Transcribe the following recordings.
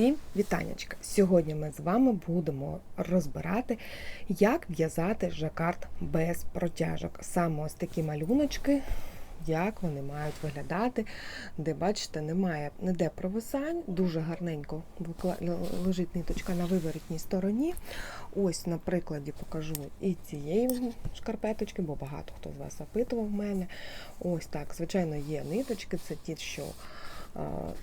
Всім вітаннячка! Сьогодні ми з вами будемо розбирати, як в'язати жакард без протяжок. Саме ось такі малюночки, як вони мають виглядати, де, бачите, немає ніде провисань, дуже гарненько лежить ниточка на виворітній стороні. Ось на прикладі покажу і цієї шкарпеточки, бо багато хто з вас запитував мене. Ось так, звичайно, є ниточки, це ті, що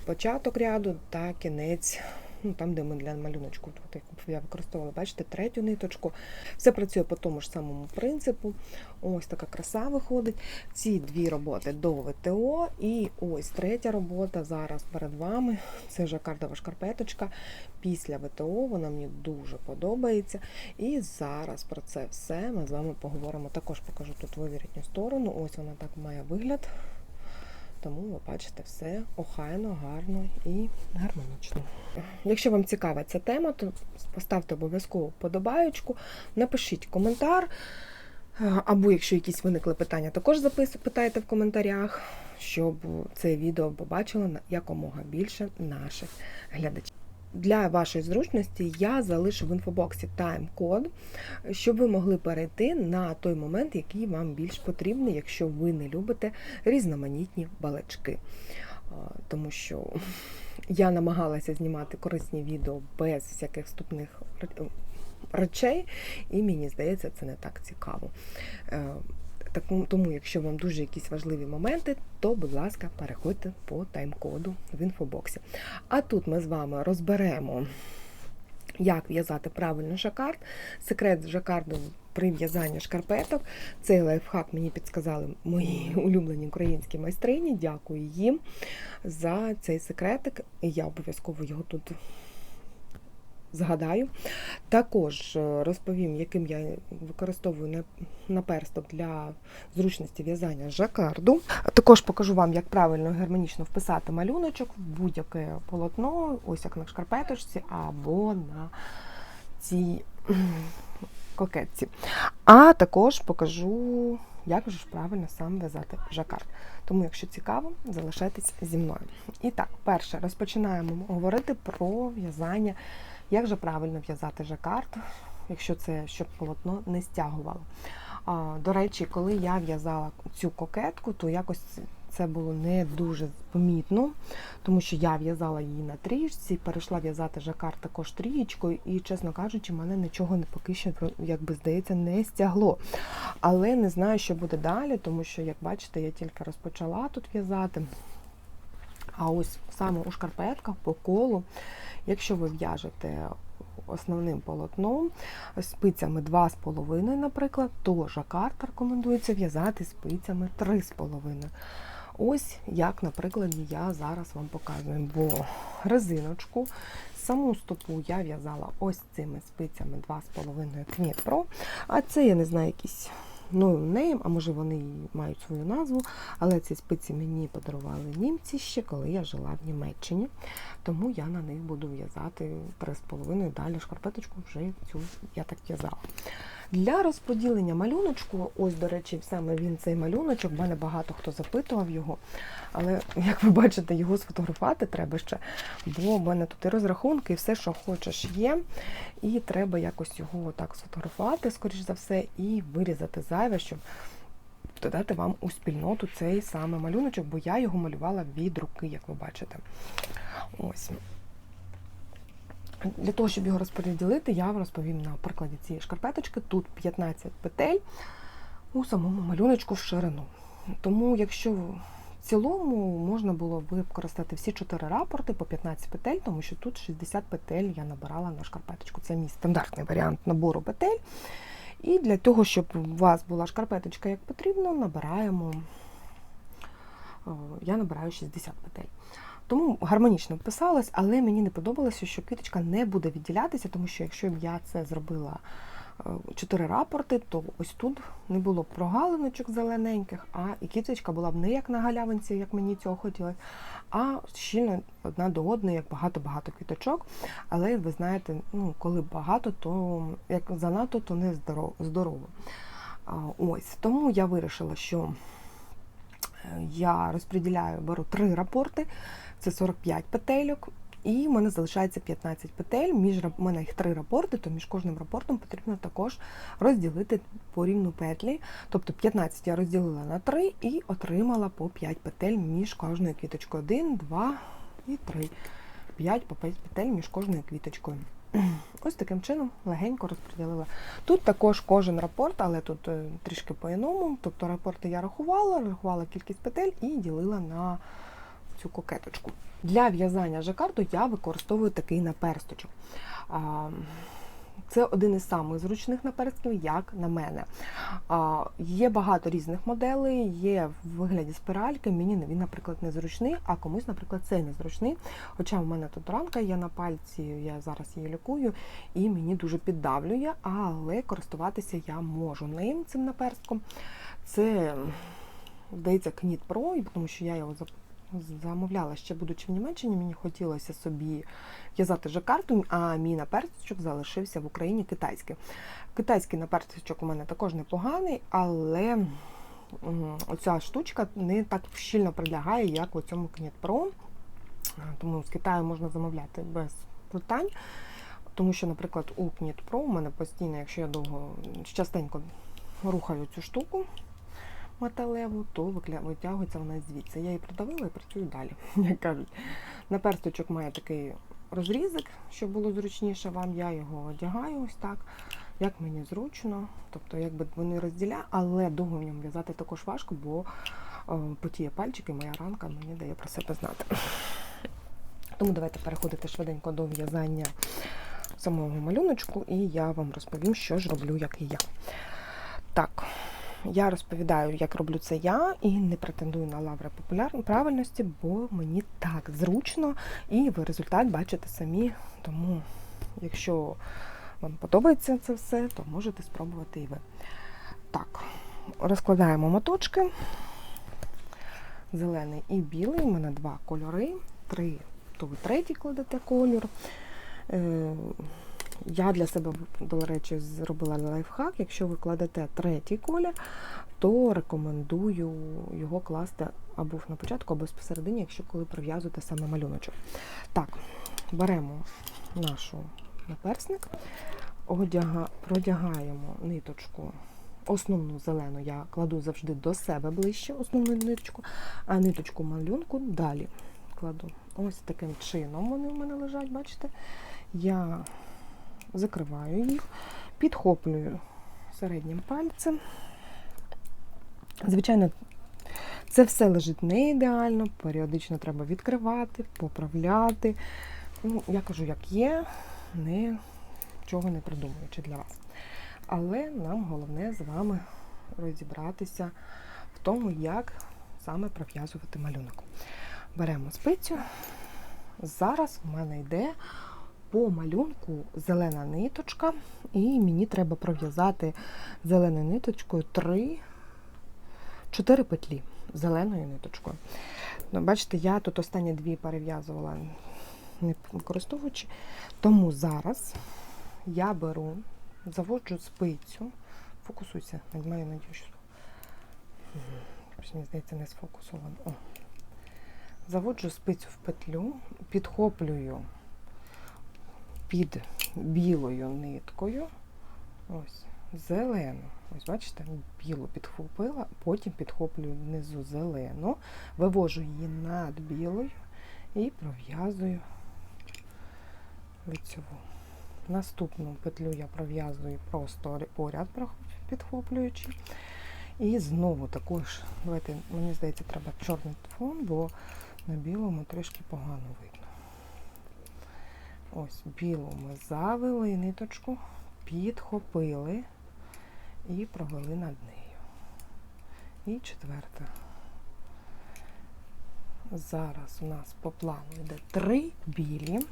початок ряду та кінець, ну там, де ми для малюночку, тут я використовувала, бачите, третю ниточку. Все працює по тому ж самому принципу. Ось така краса виходить. Ці дві роботи до ВТО, і ось третя робота зараз перед вами. Це жакардова шкарпеточка. Після ВТО вона мені дуже подобається. І зараз про це все ми з вами поговоримо. Також покажу тут вивірітню сторону. Ось вона так має вигляд. Тому ви бачите все охайно, гарно і гармонічно. Якщо вам цікава ця тема, то поставте обов'язково вподобаючку, напишіть коментар. Або якщо якісь виникли питання, також питайте в коментарях, щоб це відео побачило якомога більше наших глядачів. Для вашої зручності я залишу в інфобоксі тайм-код, щоб ви могли перейти на той момент, який вам більш потрібний, якщо ви не любите різноманітні балачки. Тому що я намагалася знімати корисні відео без всяких вступних речей, і мені здається, це не так цікаво. Так- Тому, якщо вам дуже якісь важливі моменти, то, будь ласка, переходьте по тайм-коду в інфобоксі. А тут ми з вами розберемо, як в'язати правильно жакард, секрет жакарду при в'язанні шкарпеток. Цей лайфхак мені підказали мої улюблені українські майстрині. Дякую їм за цей секретик. Я обов'язково його тут згадаю. Також е, розповім, яким я використовую на- наперсток для зручності в'язання жакарду. Також покажу вам, як правильно гармонічно вписати малюночок в будь-яке полотно, ось як на шкарпеточці або на цій кокетці. А також покажу, як же правильно сам в'язати жакард. Тому, якщо цікаво, залишайтесь зі мною. І так, перше, розпочинаємо говорити про в'язання, як же правильно в'язати жакард, якщо це щоб полотно не стягувало. До речі, коли я в'язала цю кокетку, то якось це було не дуже помітно, тому що я в'язала її на трієчці, перейшла в'язати жакард також трієчкою, і, чесно кажучи, мене нічого не поки що, як би здається, не стягло. Але не знаю, що буде далі, тому що, як бачите, я тільки розпочала тут в'язати. А ось саме у шкарпетках по колу, якщо ви в'яжете основним полотном, спицями 2,5, наприклад, то жакард рекомендується в'язати спицями 3,5. Ось як, наприклад, я зараз вам показую, бо резиночку, саму стопу я в'язала ось цими спицями 2,5 Кнет а це, я не знаю, якісь no name, а може вони і мають свою назву, але ці спиці мені подарували німці ще, коли я жила в Німеччині. Тому я на них буду в'язати 3,5 далі шкарпеточку вже цю я так в'язала. Для розподілення малюночку, ось, до речі, саме він цей малюночок, в мене багато хто запитував його, але, як ви бачите, його сфотографувати треба ще, бо в мене тут і розрахунки, і все, що хочеш, є. І треба якось його так сфотографувати, скоріш за все, і вирізати зайве, щоб додати вам у спільноту цей саме малюночок, бо я його малювала від руки, як ви бачите. Ось. Для того, щоб його розподілити, я вам розповім на прикладі цієї шкарпеточки. Тут 15 петель у самому малюночку в ширину. Тому, якщо в цілому можна було використати всі 4 рапорти по 15 петель, тому що тут 60 петель я набирала на шкарпеточку. Це мій стандартний варіант набору петель. І для того, щоб у вас була шкарпеточка як потрібно, набираємо, я набираю 60 петель. Тому гармонічно вписалась, але мені не подобалося, що квіточка не буде відділятися, тому що якщо б я це зробила е, чотири рапорти, то ось тут не було б прогалиночок зелененьких, а і квіточка була б не як на галявинці, як мені цього хотілося, а щільно одна до одної, як багато-багато квіточок. Але ви знаєте, ну, коли багато, то як занадто, то не здорово. Ось тому я вирішила, що е, я розподіляю, беру три рапорти. Це 45 петельок, І в мене залишається 15 петель. Між у мене їх три рапорти, то між кожним рапортом потрібно також розділити по рівну петлі. Тобто 15 я розділила на 3 і отримала по 5 петель між кожною квіточкою. 1, 2 і 3. 5 по 5 петель між кожною квіточкою. Ось таким чином легенько розподілила. Тут також кожен рапорт, але тут е, трішки по-іному. Тобто рапорти я рахувала, рахувала кількість петель і ділила на цю кокеточку. Для в'язання жакарду я використовую такий наперсточок. Це один із самих зручних наперстків, як на мене. Є багато різних моделей, є в вигляді спіральки. Мені він, наприклад, незручний, а комусь, наприклад, цей незручний. Хоча в мене тут ранка є на пальці, я зараз її лікую, і мені дуже піддавлює, але користуватися я можу ним цим наперстком. Це, здається, Knit Pro, тому що я його замовляла ще будучи в Німеччині, мені хотілося собі в'язати жакарту, а мій наперсточок залишився в Україні китайський. Китайський наперсточок у мене також непоганий, але оця штучка не так щільно прилягає, як у цьому Pro. Тому з Китаю можна замовляти без питань. Тому що, наприклад, у Pro у мене постійно, якщо я довго частенько рухаю цю штуку металеву, то витягується вона звідси. Я її придавила і працюю далі, як кажуть. Наперсточок має такий розрізик, щоб було зручніше вам. Я його одягаю ось так, як мені зручно. Тобто, якби вони розділяю, але довго в ньому в'язати також важко, бо е, потіє пальчики, моя ранка мені дає про себе знати. Тому давайте переходити швиденько до в'язання самого малюночку, і я вам розповім, що ж роблю, як і я. Так, я розповідаю, як роблю це я, і не претендую на лаври популярної правильності, бо мені так зручно, і ви результат бачите самі. Тому, якщо вам подобається це все, то можете спробувати і ви. Так, розкладаємо моточки. Зелений і білий. У мене два кольори. Три, то ви третій кладете кольор. Я для себе, до речі, зробила лайфхак. Якщо ви кладете третій колір, то рекомендую його класти або на початку, або посередині, якщо коли прив'язуєте саме малюночок. Так, беремо нашу наперсник, одяга, продягаємо ниточку. Основну зелену я кладу завжди до себе ближче, основну ниточку, а ниточку малюнку далі кладу. Ось таким чином вони в мене лежать, бачите? Я закриваю їх, підхоплюю середнім пальцем. Звичайно, це все лежить не ідеально, періодично треба відкривати, поправляти. Ну, я кажу, як є, нічого не придумуючи для вас. Але нам головне з вами розібратися в тому, як саме пров'язувати малюнок. Беремо спицю. Зараз в мене йде по малюнку зелена ниточка, і мені треба пров'язати зеленою ниточкою 3, 4 петлі зеленою ниточкою. Ну, бачите, я тут останні дві перев'язувала, не використовуючи. Тому зараз я беру, заводжу спицю, фокусуйся, маю надію, мені здається, не сфокусовано. Заводжу спицю в петлю, підхоплюю під білою ниткою. Ось, зелену. Ось, бачите, білу підхопила, потім підхоплюю внизу зелену, вивожу її над білою і пров'язую лицьову. Наступну петлю я пров'язую просто поряд підхоплюючи. І знову також, давайте, мені здається, треба чорний фон, бо на білому трішки погано видно. Ось білу ми завели ниточку, підхопили і провели над нею. І четверта. Зараз у нас по плану йде три білі,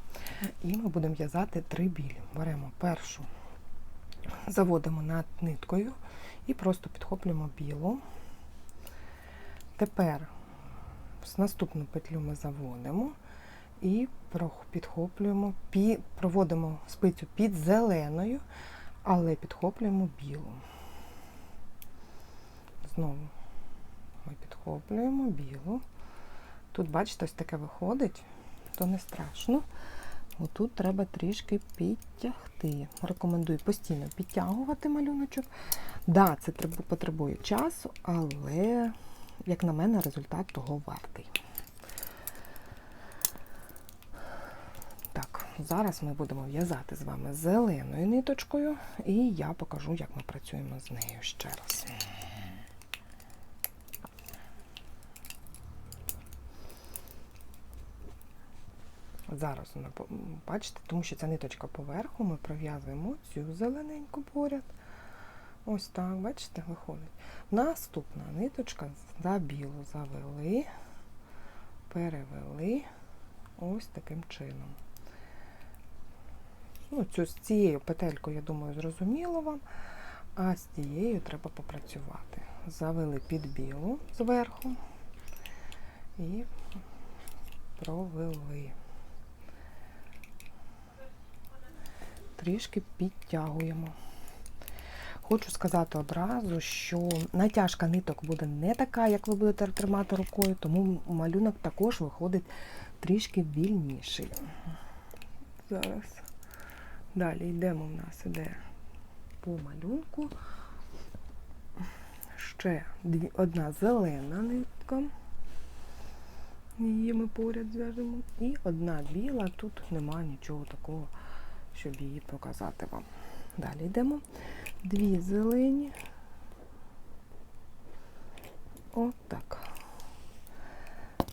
і ми будемо в'язати три білі. Беремо першу, заводимо над ниткою і просто підхоплюємо білу. Тепер наступну петлю ми заводимо і підхоплюємо, пі, проводимо спицю під зеленою, але підхоплюємо білу. Знову ми підхоплюємо білу. Тут, бачите, ось таке виходить то не страшно. Отут треба трішки підтягти. Рекомендую постійно підтягувати малюночок. Да, це потребує часу, але, як на мене, результат того вартий. Так, зараз ми будемо в'язати з вами зеленою ниточкою, і я покажу, як ми працюємо з нею ще раз. Зараз бачите, тому що ця ниточка поверху, ми пров'язуємо цю зелененьку поряд. Ось так, бачите, виходить. Наступна ниточка за білу завели, перевели ось таким чином. Ну, цю, з цією петелькою, я думаю, зрозуміло вам. А з цією треба попрацювати. Завели під білу зверху і провели. Трішки підтягуємо. Хочу сказати одразу, що натяжка ниток буде не така, як ви будете тримати рукою, тому малюнок також виходить трішки вільніший. Зараз. Далі йдемо в нас іде по малюнку. Ще дві, одна зелена нитка. Її ми поряд зв'яжемо. І одна біла. Тут нема нічого такого, щоб її показати вам. Далі йдемо. Дві зелені. Отак.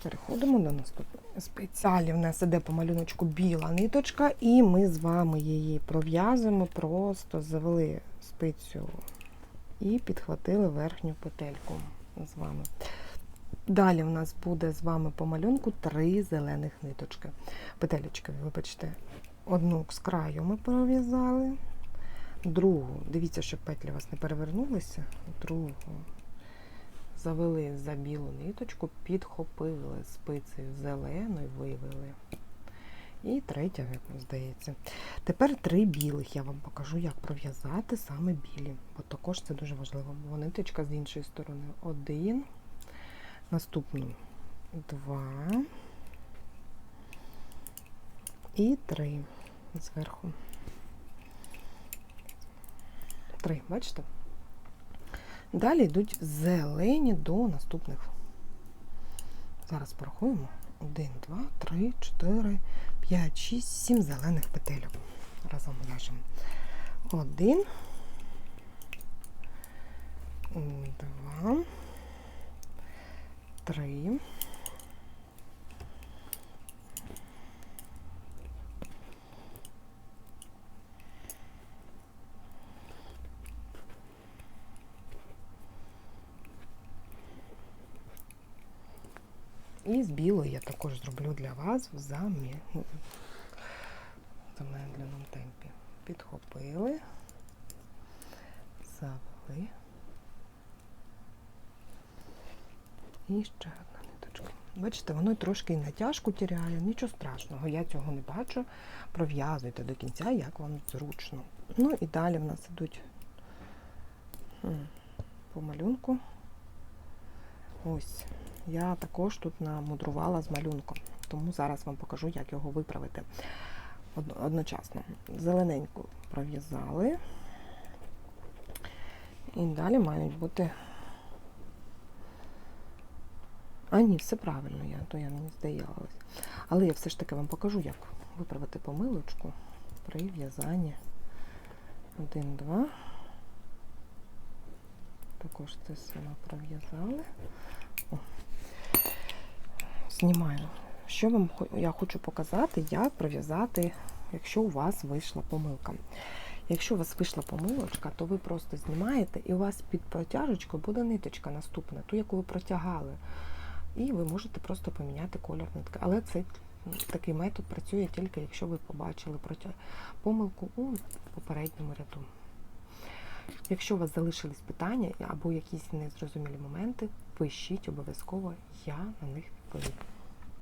Переходимо до наступної спеціалі. В нас іде по малюночку біла ниточка, і ми з вами її пров'язуємо, просто завели спицю і підхватили верхню петельку з вами. Далі в нас буде з вами по малюнку три зелених ниточки. Петелечки, вибачте, одну з краю ми пров'язали, другу, дивіться, щоб петлі у вас не перевернулися, другу завели за білу ниточку, підхопили спицею зеленою, вивели. І третя, здається. Тепер три білих. Я вам покажу, як пров'язати саме білі. Бо також це дуже важливо. Бо ниточка з іншої сторони. Один. Наступну два. І три зверху. Три, бачите? Далі йдуть зелені до наступних. Зараз порахуємо. 1, 2, 3, 4, 5, 6, 7 зелених петельок. Разом в'яжемо. 1, 2, 3, з білої я також зроблю для вас в замі... ну, замедленому темпі. Підхопили, завели. І ще одна ниточка. Бачите, воно трошки і натяжку тіряє, нічого страшного, я цього не бачу. Пров'язуйте до кінця, як вам зручно. Ну і далі в нас ідуть по малюнку. Ось. Я також тут намудрувала з малюнком, тому зараз вам покажу, як його виправити одночасно. Зелененьку пров'язали. І далі мають бути. А ні, все правильно, я, то я не здаялась. Але я все ж таки вам покажу, як виправити помилочку при в'язанні. Один, два. Також це саме пров'язали. Знімаю. Що вам я хочу показати, як пров'язати, якщо у вас вийшла помилка. Якщо у вас вийшла помилочка, то ви просто знімаєте і у вас під протяжечкою буде ниточка наступна, ту, яку ви протягали. І ви можете просто поміняти колір нитки. Але цей такий метод працює тільки, якщо ви побачили помилку у попередньому ряду. Якщо у вас залишились питання або якісь незрозумілі моменти, пишіть обов'язково, я на них відповім.